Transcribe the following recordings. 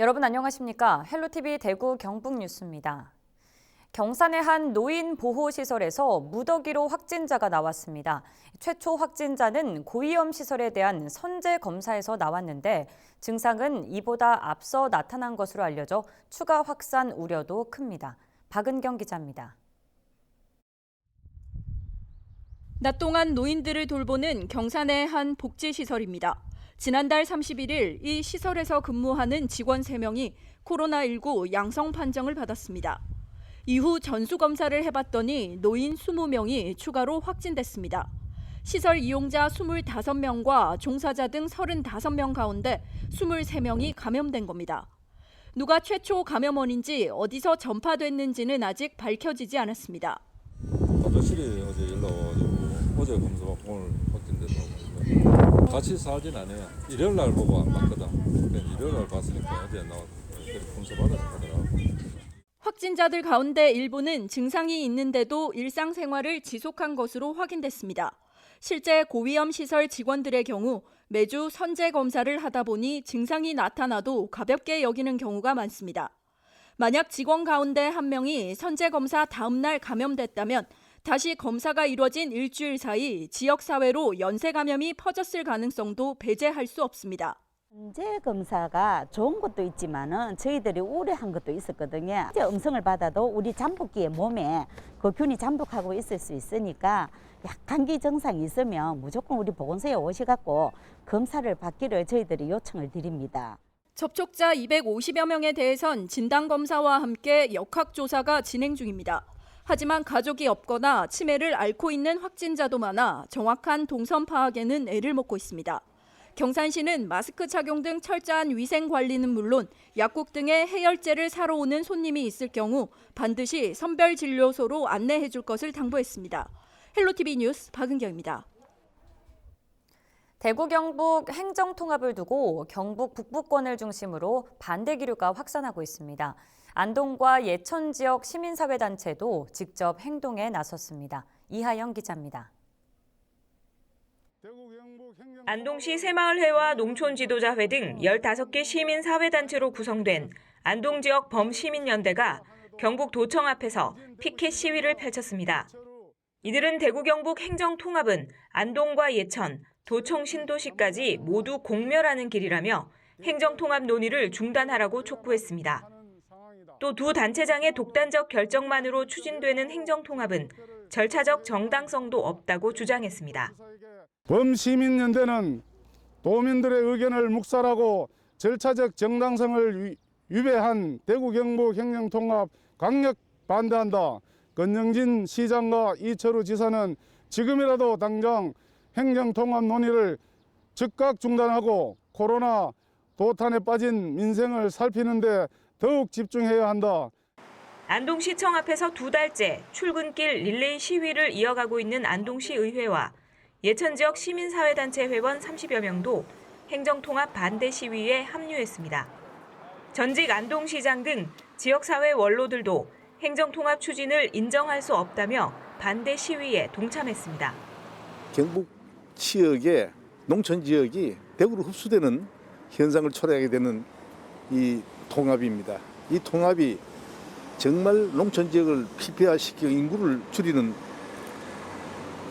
여러분 안녕하십니까? 헬로티비 대구 경북 뉴스입니다. 경산의 한 노인 보호 시설에서 무더기로 확진자가 나왔습니다. 최초 확진자는 고위험 시설에 대한 선제 검사에서 나왔는데 증상은 이보다 앞서 나타난 것으로 알려져 추가 확산 우려도 큽니다. 박은경 기자입니다. 낮 동안 노인들을 돌보는 경산의 한 복지시설입니다. 지난달 31일 이 시설에서 근무하는 직원 3명이 코로나19 양성 판정을 받았습니다. 이후 전수검사를 해봤더니 노인 20명이 추가로 확진됐습니다. 시설 이용자 25명과 종사자 등 35명 가운데 23명이 감염된 겁니다. 누가 최초 감염원인지 어디서 전파됐는지는 아직 밝혀지지 않았습니다. 아저씨이 어제 연락 와가지고 어제 검사받고 오늘 확진됐다고 하니까 같이 살진 않아요. 일요일 날 보고 안 봤거든. 일요일 날 봤으니까 어제 나왔 검사 받아서 하더라고. 확진자들 가운데 일부는 증상이 있는데도 일상생활을 지속한 것으로 확인됐습니다. 실제 고위험 시설 직원들의 경우 매주 선제 검사를 하다 보니 증상이 나타나도 가볍게 여기는 경우가 많습니다. 만약 직원 가운데 한 명이 선제 검사 다음 날 감염됐다면 다시 검사가 이뤄진 일주일 사이 지역 사회로 연쇄 감염이 퍼졌을 가능성도 배제할 수 없습니다. 현재 검사가 좋은 것도 있지만은 저희들이 우려한 것도 있었거든요. 이제 음성을 받아도 우리 잠복기의 몸에 그 균이 잠복하고 있을 수 있으니까 약 감기 증상이 있으면 무조건 우리 보건소에 오셔갖고 검사를 받기를 저희들이 요청을 드립니다. 접촉자 250여 명에 대해선 진단 검사와 함께 역학 조사가 진행 중입니다. 하지만 가족이 없거나 치매를 앓고 있는 확진자도 많아 정확한 동선 파악에는 애를 먹고 있습니다. 경산시는 마스크 착용 등 철저한 위생 관리는 물론 약국 등의 해열제를 사러 오는 손님이 있을 경우 반드시 선별 진료소로 안내해 줄 것을 당부했습니다. 헬로티비 뉴스 박은경입니다. 대구 경북 행정 통합을 두고 경북 북부권을 중심으로 반대 기류가 확산하고 있습니다. 안동과 예천 지역 시민사회 단체도 직접 행동에 나섰습니다. 이하영 기자입니다. 안동시 새마을회와 농촌지도자회 등 15개 시민사회단체로 구성된 안동지역 범시민연대가 경북 도청 앞에서 피켓 시위를 펼쳤습니다. 이들은 대구 경북 행정통합은 안동과 예천, 도청 신도시까지 모두 공멸하는 길이라며 행정통합 논의를 중단하라고 촉구했습니다. 또 두 단체장의 독단적 결정만으로 추진되는 행정통합은 절차적 정당성도 없다고 주장했습니다. 범시민연대는 도민들의 의견을 묵살하고 절차적 정당성을 위- 위배한 대구 경북 행정통합 강력 반대한다. 권영진 시장과 이철우 지사는 지금이라도 당장 행정통합 논의를 즉각 중단하고 코로나 도탄에 빠진 민생을 살피는데 더욱 집중해야 한다. 안동시청 앞에서 두 달째 출근길 릴레이 시위를 이어가고 있는 안동시 의회와 예천 지역 시민사회단체 회원 30여 명도 행정통합 반대 시위에 합류했습니다. 전직 안동시장 등 지역사회 원로들도 행정통합 추진을 인정할 수 없다며 반대 시위에 동참했습니다. 경북 지역의 농촌 지역이 대구로 흡수되는 현상을 초래하게 되는 이 통합입니다. 이 통합이 정말 농촌 지역을 피폐화시키고 인구를 줄이는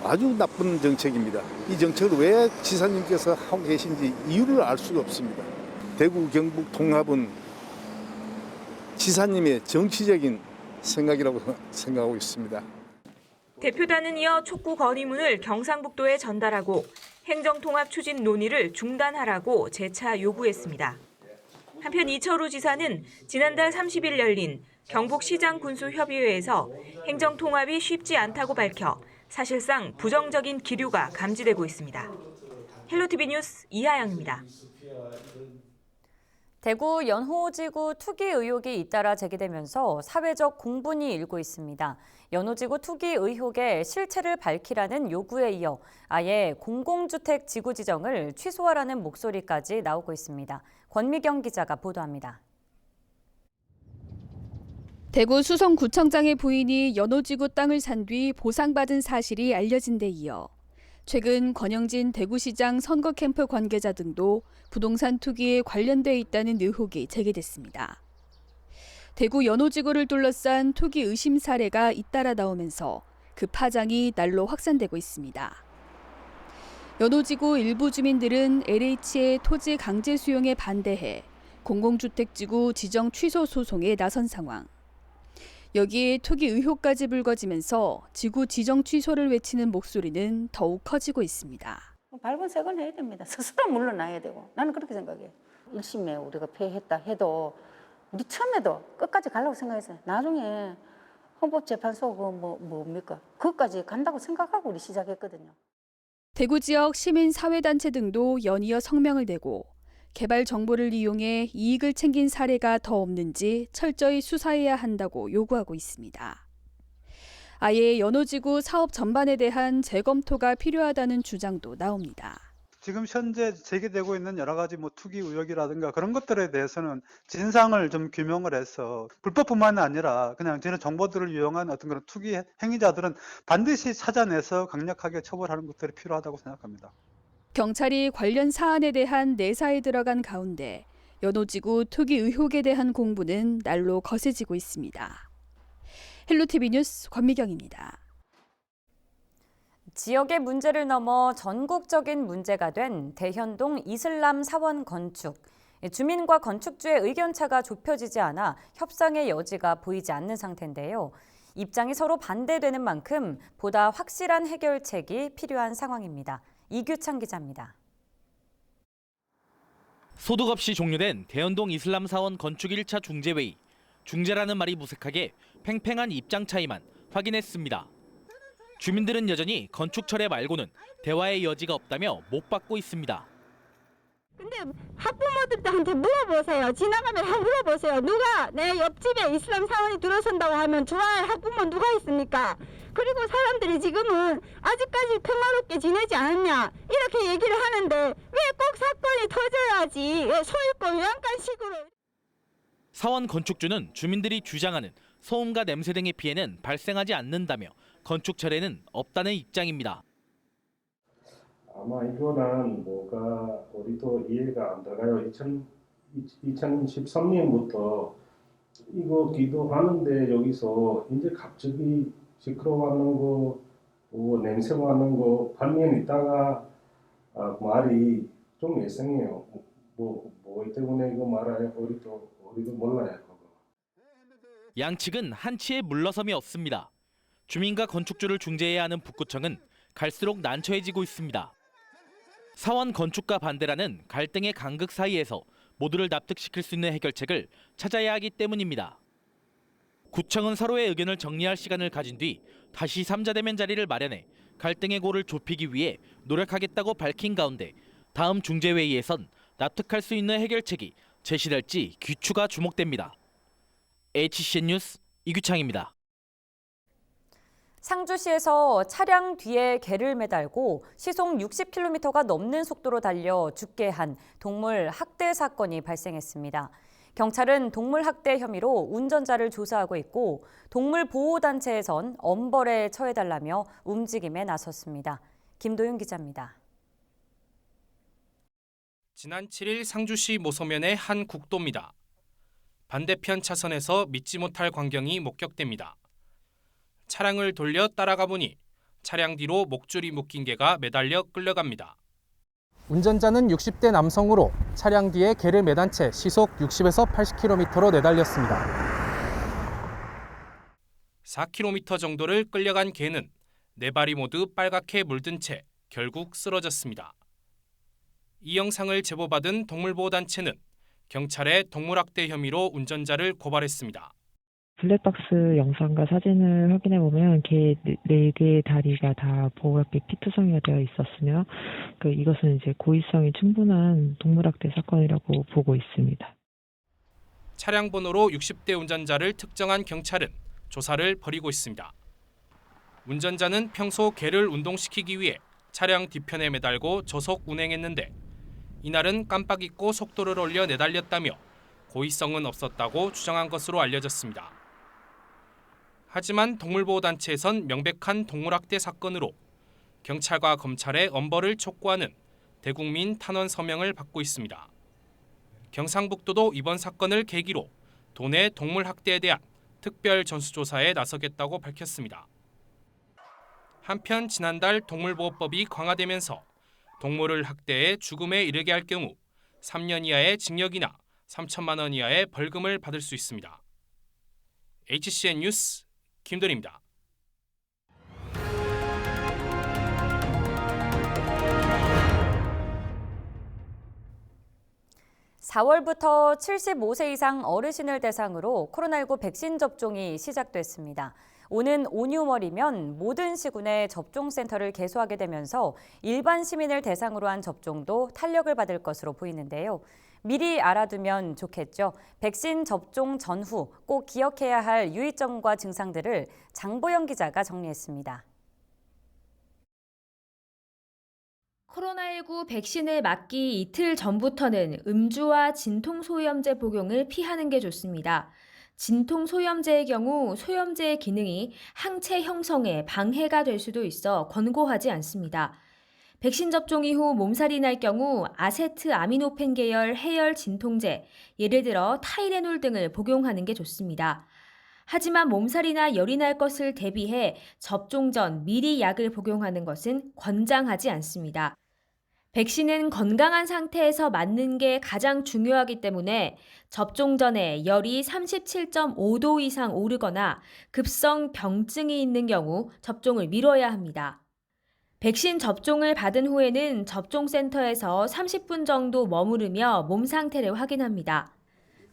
아주 나쁜 정책입니다. 이 정책을 왜 지사님께서 하고 계신지 이유를 알 수가 없습니다. 대구 경북 통합은 지사님의 정치적인 생각이라고 생각하고 있습니다. 대표단은 이어 촉구 건의문을 경상북도에 전달하고 행정통합 추진 논의를 중단하라고 재차 요구했습니다. 한편 이철우 지사는 지난달 30일 열린 경북시장 군수협의회에서 행정통합이 쉽지 않다고 밝혀 사실상 부정적인 기류가 감지되고 있습니다. 헬로티비 뉴스 이하영입니다. 대구 연호지구 투기 의혹이 잇따라 제기되면서 사회적 공분이 일고 있습니다. 연호지구 투기 의혹의 실체를 밝히라는 요구에 이어 아예 공공주택 지구 지정을 취소하라는 목소리까지 나오고 있습니다. 권미경 기자가 보도합니다. 대구 수성구청장의 부인이 연호지구 땅을 산 뒤 보상받은 사실이 알려진 데 이어 최근 권영진 대구시장 선거 캠프 관계자 등도 부동산 투기에 관련돼 있다는 의혹이 제기됐습니다. 대구 연호지구를 둘러싼 투기 의심 사례가 잇따라 나오면서 그 파장이 날로 확산되고 있습니다. 연호지구 일부 주민들은 LH의 토지 강제 수용에 반대해 공공주택지구 지정 취소 소송에 나선 상황. 여기에 투기 의혹까지 불거지면서 지구 지정 취소를 외치는 목소리는 더욱 커지고 있습니다. 밟은 색은 해야 됩니다. 스스로 물러나야 되고 나는 그렇게 생각해요. 1심에 우리가 패했다 해도 우리 처음에도 끝까지 가려고 생각했어요. 나중에 헌법재판소 그뭐 뭡니까? 그것까지 간다고 생각하고 우리 시작했거든요. 대구 지역 시민 사회단체 등도 연이어 성명을 내고 개발 정보를 이용해 이익을 챙긴 사례가 더 없는지 철저히 수사해야 한다고 요구하고 있습니다. 아예 연호지구 사업 전반에 대한 재검토가 필요하다는 주장도 나옵니다. 지금 현재 제기되고 있는 여러 가지 뭐 투기 의혹이라든가 그런 것들에 대해서는 진상을 좀 규명을 해서 불법뿐만 아니라 그냥 저런 정보들을 이용한 어떤 그런 투기 행위자들은 반드시 찾아내서 강력하게 처벌하는 것들이 필요하다고 생각합니다. 경찰이 관련 사안에 대한 내사에 들어간 가운데 연호지구 투기 의혹에 대한 공부는 날로 거세지고 있습니다. 헬로티비 뉴스 권미경입니다. 지역의 문제를 넘어 전국적인 문제가 된 대현동 이슬람 사원 건축. 주민과 건축주의 의견차가 좁혀지지 않아 협상의 여지가 보이지 않는 상태인데요. 입장이 서로 반대되는 만큼 보다 확실한 해결책이 필요한 상황입니다. 이규창 기자입니다. 소득 없이 종료된 대연동 이슬람 사원 건축 1차 중재회의. 중재라는 말이 무색하게 팽팽한 입장 차이만 확인했습니다. 주민들은 여전히 건축 철회 말고는 대화의 여지가 없다며 못 받고 있습니다. 근데 학부모들한테 물어보세요. 지나가면 한 물어보세요. 누가 내 옆집에 이슬람 사원이 들어선다고 하면 좋아할 학부모 누가 있습니까? 그리고 사람들이 지금은 아직까지 평화롭게 지내지 않았냐 이렇게 얘기를 하는데 왜 꼭 사건이 터져야지 왜 소유권 외양간 식으로 사원 건축주는 주민들이 주장하는 소음과 냄새 등의 피해는 발생하지 않는다며 건축 철회는 없다는 입장입니다. 아마 이거는 뭐가 우리도 이해가 안 들어가요. 2000, 2013년부터 이거 기도하는데 여기서 이제 갑자기 시끄러워하는 거, 뭐 냄새 나는 거, 반년 있다가 아, 말이 좀 이상해요. 뭐, 뭐 때문에 이거 말아요? 우리도, 우리도 몰라요. 양측은 한치의 물러섬이 없습니다. 주민과 건축주를 중재해야 하는 북구청은 갈수록 난처해지고 있습니다. 사원 건축과 반대라는 갈등의 간극 사이에서 모두를 납득시킬 수 있는 해결책을 찾아야 하기 때문입니다. 구청은 서로의 의견을 정리할 시간을 가진 뒤 다시 삼자 대면 자리를 마련해 갈등의 고를 좁히기 위해 노력하겠다고 밝힌 가운데 다음 중재회의에선 납득할 수 있는 해결책이 제시될지 귀추가 주목됩니다. HCN 뉴스 이규창입니다. 상주시에서 차량 뒤에 개를 매달고 시속 60km가 넘는 속도로 달려 죽게 한 동물 학대 사건이 발생했습니다. 경찰은 동물 학대 혐의로 운전자를 조사하고 있고 동물 보호 단체에선 엄벌에 처해달라며 움직임에 나섰습니다. 김도윤 기자입니다. 지난 7일 상주시 모서면의 한 국도입니다. 반대편 차선에서 믿지 못할 광경이 목격됩니다. 차량을 돌려 따라가 보니 차량 뒤로 목줄이 묶인 개가 매달려 끌려갑니다. 운전자는 60대 남성으로 차량 뒤에 개를 매단 채 시속 60에서 80km로 내달렸습니다. 4km 정도를 끌려간 개는 네 발이 모두 빨갛게 물든 채 결국 쓰러졌습니다. 이 영상을 제보받은 동물보호단체는 경찰에 동물학대 혐의로 운전자를 고발했습니다. 블랙박스 영상과 사진을 확인해 보면 개 네 개의 다리가 다 보호학계 피투성이가 되어 있었으며 그 이것은 이제 고의성이 충분한 동물학대 사건이라고 보고 있습니다. 차량 번호로 60대 운전자를 특정한 경찰은 조사를 벌이고 있습니다. 운전자는 평소 개를 운동시키기 위해 차량 뒤편에 매달고 저속 운행했는데 이날은 깜빡 잊고 속도를 올려 내달렸다며 고의성은 없었다고 주장한 것으로 알려졌습니다. 하지만 동물보호단체에선 명백한 동물학대 사건으로 경찰과 검찰의 엄벌을 촉구하는 대국민 탄원 서명을 받고 있습니다. 경상북도도 이번 사건을 계기로 도내 동물 학대에 대한 특별 전수조사에 나서겠다고 밝혔습니다. 한편 지난달 동물보호법이 강화되면서 동물을 학대해 죽음에 이르게 할 경우 3년 이하의 징역이나 3천만 원 이하의 벌금을 받을 수 있습니다. HCN 뉴스 김돈입니다. 4월부터 75세 이상 어르신을 대상으로 코로나19 백신 접종이 시작됐습니다. 오는 5, 6월이면 모든 시군의 접종센터를 개소하게 되면서 일반 시민을 대상으로 한 접종도 탄력을 받을 것으로 보이는데요. 미리 알아두면 좋겠죠. 백신 접종 전후 꼭 기억해야 할 유의점과 증상들을 장보영 기자가 정리했습니다. 코로나19 백신을 맞기 이틀 전부터는 음주와 진통소염제 복용을 피하는 게 좋습니다. 진통소염제의 경우 소염제의 기능이 항체 형성에 방해가 될 수도 있어 권고하지 않습니다. 백신 접종 이후 몸살이 날 경우 아세트 아미노펜 계열 해열 진통제, 예를 들어 타이레놀 등을 복용하는 게 좋습니다. 하지만 몸살이나 열이 날 것을 대비해 접종 전 미리 약을 복용하는 것은 권장하지 않습니다. 백신은 건강한 상태에서 맞는 게 가장 중요하기 때문에 접종 전에 열이 37.5도 이상 오르거나 급성 병증이 있는 경우 접종을 미뤄야 합니다. 백신 접종을 받은 후에는 접종센터에서 30분 정도 머무르며 몸 상태를 확인합니다.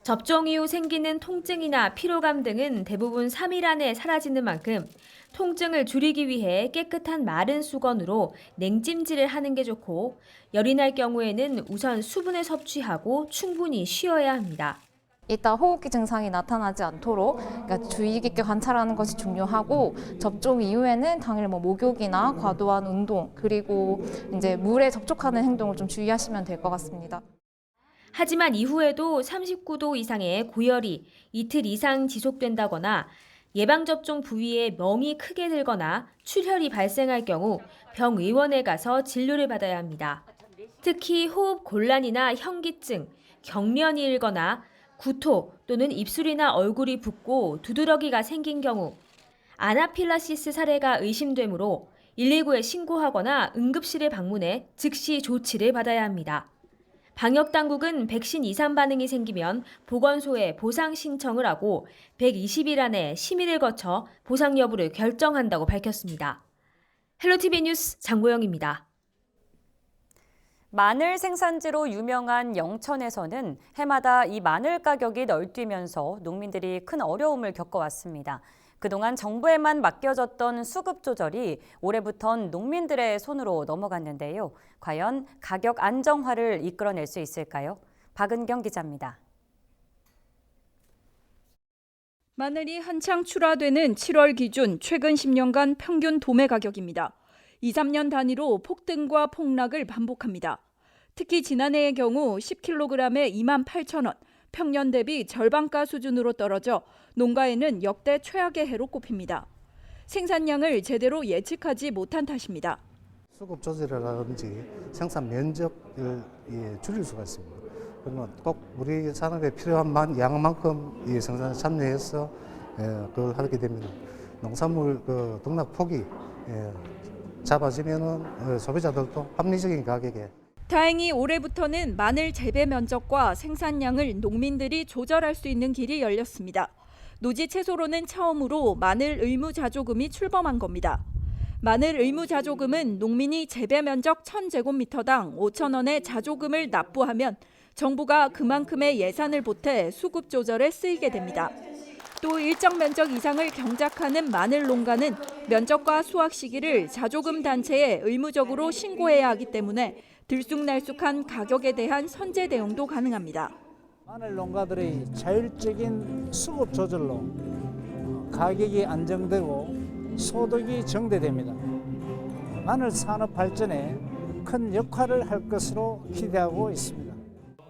접종 이후 생기는 통증이나 피로감 등은 대부분 3일 안에 사라지는 만큼 통증을 줄이기 위해 깨끗한 마른 수건으로 냉찜질을 하는 게 좋고 열이 날 경우에는 우선 수분을 섭취하고 충분히 쉬어야 합니다. 일단 호흡기 증상이 나타나지 않도록 그러니까 주의 깊게 관찰하는 것이 중요하고 접종 이후에는 당일 뭐 목욕이나 과도한 운동 그리고 이제 물에 접촉하는 행동을 좀 주의하시면 될 것 같습니다. 하지만 이후에도 39도 이상의 고열이 이틀 이상 지속된다거나 예방접종 부위에 멍이 크게 들거나 출혈이 발생할 경우 병의원에 가서 진료를 받아야 합니다. 특히 호흡 곤란이나 현기증, 경련이 일거나 구토 또는 입술이나 얼굴이 붓고 두드러기가 생긴 경우 아나필라시스 사례가 의심되므로 119에 신고하거나 응급실에 방문해 즉시 조치를 받아야 합니다. 방역당국은 백신 이상 반응이 생기면 보건소에 보상 신청을 하고 120일 안에 심의를 거쳐 보상 여부를 결정한다고 밝혔습니다. 헬로티비 뉴스 장보영입니다. 마늘 생산지로 유명한 영천에서는 해마다 이 마늘 가격이 널뛰면서 농민들이 큰 어려움을 겪어왔습니다. 그동안 정부에만 맡겨졌던 수급 조절이 올해부턴 농민들의 손으로 넘어갔는데요. 과연 가격 안정화를 이끌어낼 수 있을까요? 박은경 기자입니다. 마늘이 한창 출하되는 7월 기준 최근 10년간 평균 도매 가격입니다. 2, 3년 단위로 폭등과 폭락을 반복합니다. 특히 지난해의 경우 10kg에 2만 8천 원, 평년 대비 절반가 수준으로 떨어져 농가에는 역대 최악의 해로 꼽힙니다. 생산량을 제대로 예측하지 못한 탓입니다. 수급 조절이라든지 생산 면적을 예, 줄일 수가 있습니다. 그러면 꼭 우리 산업에 필요한 만, 양만큼 이 생산에 참여해서 예, 그걸 하게 됩니다. 농산물 그 등락 폭이 예, 잡아지면은 어, 소비자들도 합리적인 가격에 다행히 올해부터는 마늘 재배 면적과 생산량을 농민들이 조절할 수 있는 길이 열렸습니다. 노지 채소로는 처음으로 마늘 의무 자조금이 출범한 겁니다. 마늘 의무 자조금은 농민이 재배 면적 1000제곱미터당 5천 원의 자조금을 납부하면 정부가 그만큼의 예산을 보태 수급 조절에 쓰이게 됩니다. 또 일정 면적 이상을 경작하는 마늘 농가는 면적과 수확 시기를 자조금 단체에 의무적으로 신고해야 하기 때문에 들쑥날쑥한 가격에 대한 선제 대응도 가능합니다. 마늘 농가들의 자율적인 수급 조절로 어, 가격이 안정되고 소득이 정대됩니다. 마늘 산업 발전에 큰 역할을 할 것으로 기대하고 있습니다.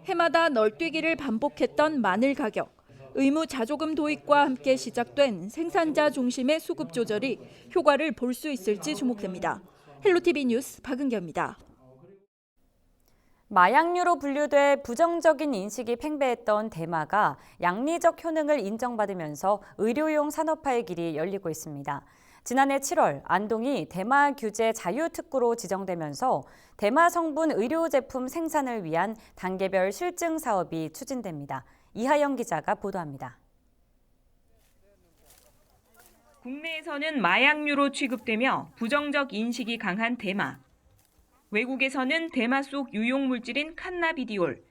해마다 널뛰기를 반복했던 마늘 가격. 의무 자조금 도입과 함께 시작된 생산자 중심의 수급 조절이 효과를 볼 수 있을지 주목됩니다. 헬로티비 뉴스 박은경입니다. 마약류로 분류돼 부정적인 인식이 팽배했던 대마가 양리적 효능을 인정받으면서 의료용 산업화의 길이 열리고 있습니다. 지난해 7월 안동이 대마 규제 자유특구로 지정되면서 대마 성분 의료 제품 생산을 위한 단계별 실증 사업이 추진됩니다. 이하영 기자가 보도합니다. 국내에서는 마약류로 취급되며 부정적 인식이 강한 대마. 외국에서는 대마 속 유용 물질인 칸나비디올,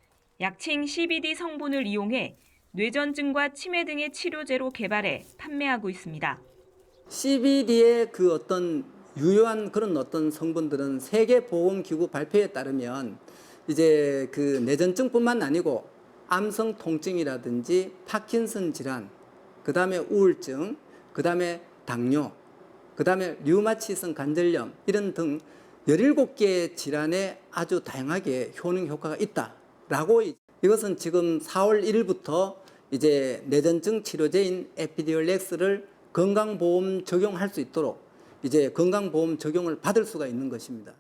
약칭 CBD 성분을 이용해 뇌전증과 치매 등의 치료제로 개발해 판매하고 있습니다. CBD의 그 어떤 유효한 그런 어떤 성분들은 세계보건기구 발표에 따르면 이제 그 뇌전증뿐만 아니고 암성 통증이라든지 파킨슨 질환, 그 다음에 우울증, 그 다음에 당뇨, 그 다음에 류마티성 관절염 이런 등 17개의 질환에 아주 다양하게 효능 효과가 있다라고 이것은 지금 4월 1일부터 이제 뇌전증 치료제인 에피디올렉스를 건강보험 적용할 수 있도록 이제 건강보험 적용을 받을 수가 있는 것입니다.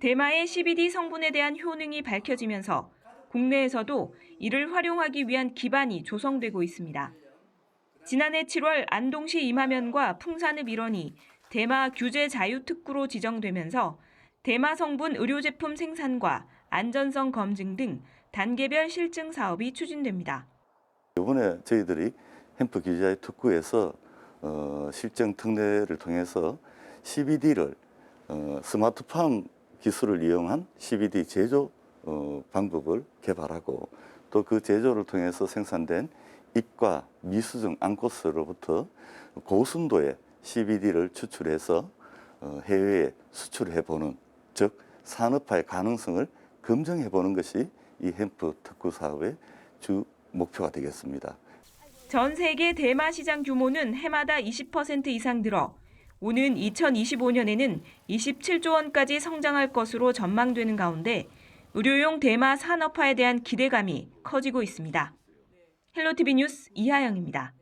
대마의 CBD 성분에 대한 효능이 밝혀지면서 국내에서도 이를 활용하기 위한 기반이 조성되고 있습니다. 지난해 7월 안동시 임하면과 풍산읍 일원이 대마 규제 자유특구로 지정되면서 대마 성분 의료제품 생산과 안전성 검증 등 단계별 실증 사업이 추진됩니다. 이번에 저희들이 햄프 규제 특구에서 어, 실정 특례를 통해서 CBD를 어, 스마트팜 기술을 이용한 CBD 제조 어, 방법을 개발하고 또 그 제조를 통해서 생산된 잎과 미수증 앙코스로부터 고순도의 CBD를 추출해서 어, 해외에 수출해 보는 즉 산업화의 가능성을 검증해 보는 것이 이 햄프 특구 사업의 주 목표가 되겠습니다. 전 세계 대마 시장 규모는 해마다 20% 이상 늘어 오는 2025년에는 27조 원까지 성장할 것으로 전망되는 가운데 의료용 대마 산업화에 대한 기대감이 커지고 있습니다. 헬로티비 뉴스 이하영입니다.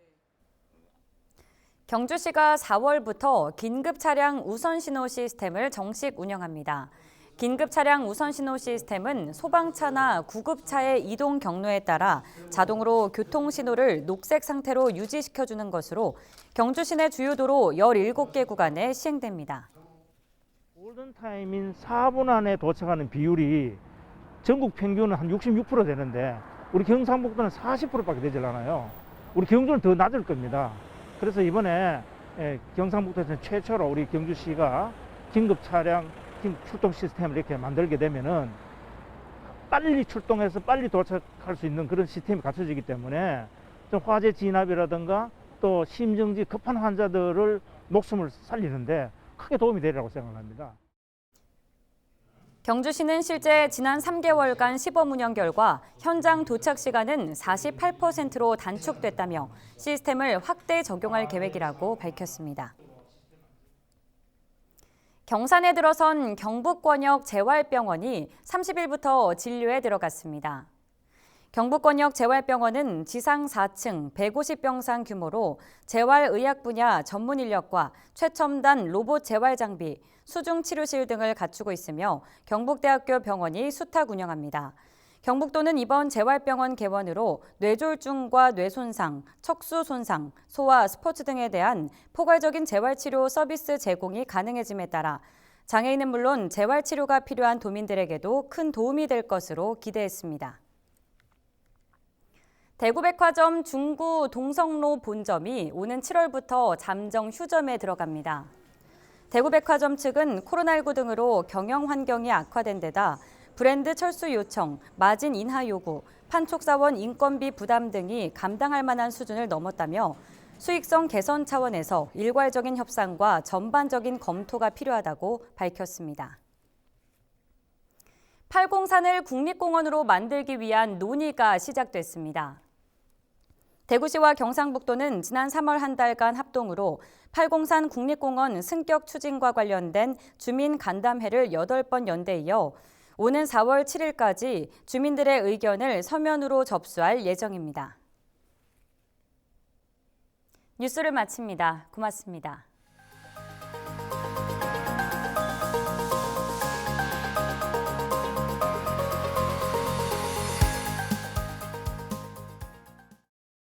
경주시가 4월부터 긴급 차량 우선 신호 시스템을 정식 운영합니다. 긴급 차량 우선 신호 시스템은 소방차나 구급차의 이동 경로에 따라 자동으로 교통 신호를 녹색 상태로 유지시켜 주는 것으로 경주 시내 주요 도로 17개 구간에 시행됩니다. 골든 타임인 4분 안에 도착하는 비율이 전국 평균은 한 66% 되는데 우리 경상북도는 40%밖에 되질 않아요. 우리 경주는 더 낮을 겁니다. 그래서 이번에 예, 경상북도에서 최초로 우리 경주시가 긴급 차량 출동 시스템을 이렇게 만들게 되면은 빨리 출동해서 빨리 도착할 수 있는 그런 시스템이 갖춰지기 때문에 좀 화재 진압이라든가 또 심정지 급한 환자들을 목숨을 살리는데 크게 도움이 되리라고 생각합니다. 경주시는 실제 지난 3개월간 시범 운영 결과 현장 도착 시간은 48%로 단축됐다며 시스템을 확대 적용할 계획이라고 밝혔습니다. 경산에 들어선 경북권역 재활병원이 30일부터 진료에 들어갔습니다. 경북권역 재활병원은 지상 4층 150병상 규모로 재활의학 분야 전문 인력과 최첨단 로봇 재활 장비, 수중 치료실 등을 갖추고 있으며 경북대학교 병원이 수탁 운영합니다. 경북도는 이번 재활병원 개원으로 뇌졸중과 뇌손상, 척수 손상, 소아, 스포츠 등에 대한 포괄적인 재활치료 서비스 제공이 가능해짐에 따라 장애인은 물론 재활치료가 필요한 도민들에게도 큰 도움이 될 것으로 기대했습니다. 대구백화점 중구 동성로 본점이 오는 7월부터 잠정 휴점에 들어갑니다. 대구백화점 측은 코로나19 등으로 경영 환경이 악화된 데다 브랜드 철수 요청, 마진 인하 요구, 판촉사원 인건비 부담 등이 감당할 만한 수준을 넘었다며 수익성 개선 차원에서 일괄적인 협상과 전반적인 검토가 필요하다고 밝혔습니다. 팔공산을 국립공원으로 만들기 위한 논의가 시작됐습니다. 대구시와 경상북도는 지난 3월 한 달간 합동으로 팔공산 국립공원 승격 추진과 관련된 주민 간담회를 8번 연대 이어 오는 4월 7일까지 주민들의 의견을 서면으로 접수할 예정입니다. 뉴스를 마칩니다. 고맙습니다.